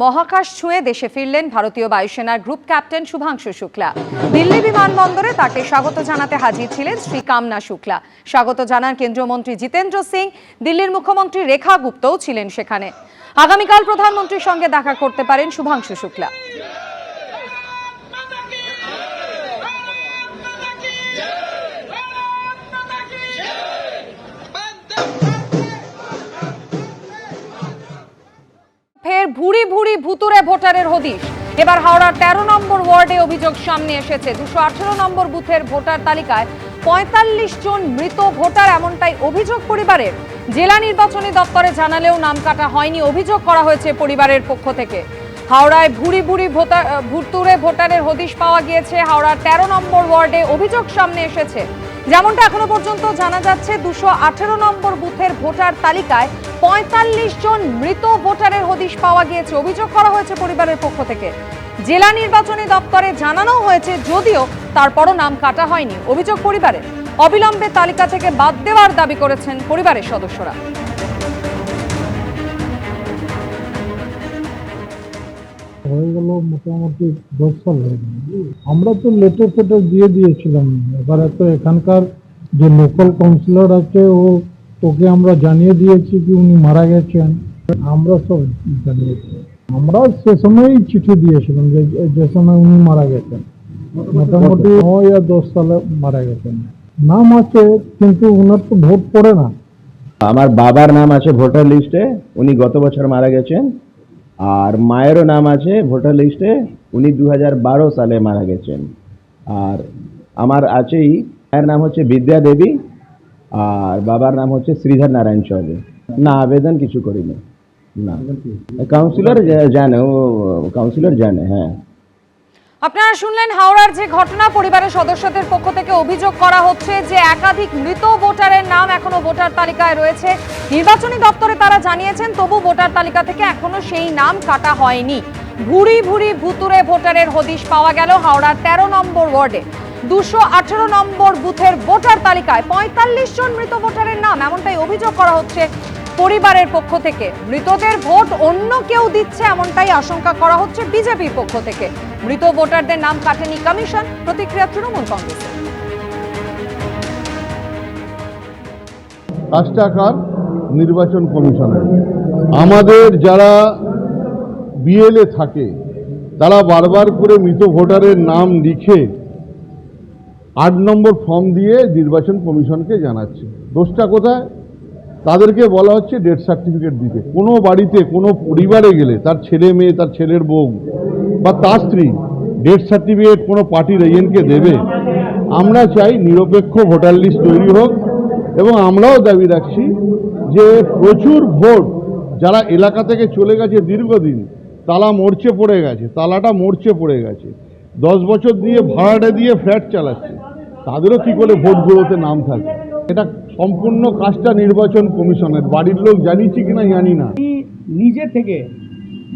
মহাকাশ ছুঁয়ে দেশে ফিরলেন ভারতীয় বায়ুসেনার গ্রুপ ক্যাপ্টেন শুভাংশু শুক্লা। দিল্লি বিমানবন্দরে তাকে স্বাগত জানাতে হাজির ছিলেন শ্রী কামনা শুক্লা। স্বাগত জানান কেন্দ্রীয় মন্ত্রী জিতেন্দ্র সিং। দিল্লির মুখ্যমন্ত্রী রেখা গুপ্তও ছিলেন সেখানে। আগামীকাল প্রধানমন্ত্রীর সঙ্গে দেখা করতে পারেন শুভাংশু শুক্লা। ভুতুরে ভোটারের হদিশ। এবার হাওড়ার তেরো নম্বর ওয়ার্ডে অভিযোগ সামনে এসেছে। দুশো আঠেরো নম্বর বুথের ভোটার তালিকায় পঁয়তাল্লিশ জন মৃত ভোটার, এমনটাই অভিযোগ পরিবারের। জেলা নির্বাচনী দপ্তরে জানালেও নাম কাটা হয়নি। অভিযোগ করা হয়েছে পরিবারের পক্ষ থেকে। হাওড়ায় ভুড়ি ভুড়ি ভোটার ভুতুরে ভোটারের হদিশ পাওয়া গিয়েছে। হাওড়ার তেরো নম্বর ওয়ার্ডে অভিযোগ সামনে এসেছে। যেমনটা এখনও পর্যন্ত জানা যাচ্ছে, দুশো নম্বর বুথের ভোটার তালিকায় পঁয়তাল্লিশ জন মৃত ভোটারের হদিশ পাওয়া গিয়েছে। অভিযোগ করা হয়েছে পরিবারের পক্ষ থেকে। জেলা নির্বাচনী দপ্তরে জানানো হয়েছে, যদিও তারপরও নাম কাটা হয়নি। অভিযোগ পরিবারের। অবিলম্বে তালিকা থেকে বাদ দেওয়ার দাবি করেছেন পরিবারের সদস্যরা। হয়ে গেল মোটামুটি দশ সাল হয়ে আমরা তো লেটার ফেটার দিয়ে দিয়েছিলাম। এবারে তো এখানকার যে লোকাল কাউন্সিলর আছে, ও ওকে আমরা জানিয়ে দিয়েছি কি উনি মারা গেছেন। আমরা সব জানিয়েছি আমরা সে সময়ই চিঠি দিয়েছিলাম যে যে সময় উনি মারা গেছেন। মোটামুটি নয় আর দশ সালে মারা গেছেন। নাম আছে, কিন্তু ওনার তো ভোট পড়ে না। আমার বাবার নাম আছে ভোটার লিস্টে, উনি গত বছর মারা গেছেন। আর মায়েরও নাম আছে ভোটার লিস্টে, উনি দু হাজার বারো সালে মারা গেছেন। আর আমার আছেই, মায়ের নাম হচ্ছে বিদ্যা দেবী। আর বাবার নাম হচ্ছে শ্রীধর নারায়ণ চৌধুরী। না, আবেদন কিছু করিনি। না। কাউন্সিলর জানে, ও কাউন্সিলর জানে হ্যাঁ। আপনারা শুনলেন হাওড়ার যে ঘটনা, পরিবারের সদস্যদের পক্ষ থেকে অভিযোগ করা হচ্ছে যে একাধিক মৃত ভোটারের নাম এখনও ভোটার তালিকায় রয়েছে। নির্বাচনী দপ্তরে তারা জানিয়েছেন, তবু ভোটার তালিকা থেকে এখনও সেই নাম কাটা হয়নি। ভুড়ি ভুড়ি ভুতুরে ভোটারের হদিশ পাওয়া গেল হাওড়ার তেরো নম্বর ওয়ার্ডে। দুশো আঠেরো নম্বর বুথের ভোটার তালিকায় পঁয়তাল্লিশ জন মৃত ভোটারের নাম, এমনটাই অভিযোগ করা হচ্ছে পরিবারের পক্ষ থেকে। মৃতদের ভোট অন্য কেউ দিচ্ছে, এমনটাই আশঙ্কা করা হচ্ছে বিজেপির পক্ষ থেকে। মৃত ভোটারদের নাম কাটেনি কমিশন, প্রতিক্রিয়া তৃণমূল কংগ্রেসের। কাজটাকার নির্বাচন কমিশনের। আমাদের যারা বিএলএ থাকে, তারা বারবার করে মৃত ভোটারের নাম লিখে আট নম্বর ফর্ম দিয়ে নির্বাচন কমিশনকে জানাচ্ছে। দোষটা কোথায়? তাদেরকে বলা হচ্ছে ডেথ সার্টিফিকেট দিতে। কোনো বাড়িতে, কোনো পরিবারে গেলে তার ছেলে মেয়ে, তার ছেলের বউ বা তার স্ত্রী ডেথ সার্টিফিকেট কোনো পার্টির এজেন্টকে দেবে, আমরা চাই নিরপেক্ষ ভোটার লিস্ট তৈরি হোক এবং আমরাও দাবি রাখছি যে প্রচুর ভোট যারা এলাকা থেকে চলে গেছে দীর্ঘদিন, তালা মরচে পড়ে গেছে, তালাটা মরচে পড়ে গেছে। দশ বছর দিয়ে ভাড়াটা দিয়ে ফ্ল্যাট চালাচ্ছে। তাদেরও কি করে ভোটগুলোতে নাম থাকে? এটা সম্পূর্ণ কাজটা নির্বাচন কমিশনের। বাড়ির লোক জানিছি কিনা জানি না। নিজে থেকে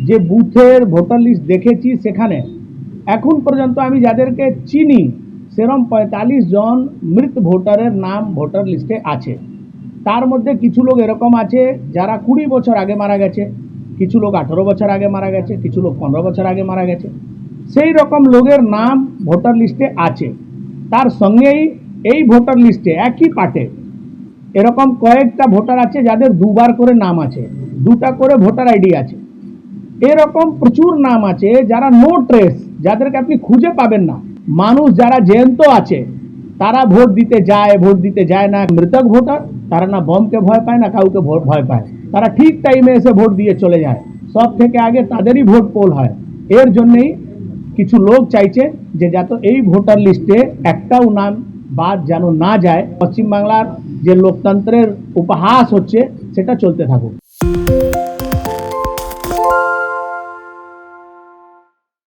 যে বুথের ভোটার লিস্ট দেখেছি সেখানে, এখন পর্যন্ত আমি যাদেরকে চিনি, সেরম পঁয়তাল্লিশ জন মৃত ভোটারের নাম ভোটার লিস্টে আছে। তার মধ্যে কিছু লোক এরকম আছে যারা কুড়ি বছর আগে মারা গেছে, কিছু লোক আঠেরো বছর আগে মারা গেছে, কিছু লোক পনেরো বছর আগে মারা গেছে। সেই রকম লোকের নাম ভোটার লিস্টে আছে। তার সঙ্গেই এই ভোটার লিস্টে একই পার্টে এরকম কয়েকটা ভোটার আছে যাদের দুবার করে নাম আছে, দুটা করে ভোটার আইডি আছে। এরকম প্রচুর নাম আছে যারা নো ট্রেস যাদেরকে আপনি খুঁজে পাবেন না। মানুষ যারা জ্যান্ত আছে, তারা ভোট দিতে যায়, ভোট দিতে যায় না। মৃতক ভোটার, তারা না বমকে ভয় পায় না কাউকে ভয় পায়। তারা ঠিক টাইমে এসে ভোট দিয়ে চলে যায়। সব থেকে আগে তাদেরই ভোট পোল হয়। এর জন্যই কিছু লোক চাইছে যে যাতে এই ভোটার লিস্টে একটাও নাম বাদ যেন না যায়। পশ্চিমবাংলার যে লোকতন্ত্রের উপহাস হচ্ছে, সেটা চলতে থাকুক।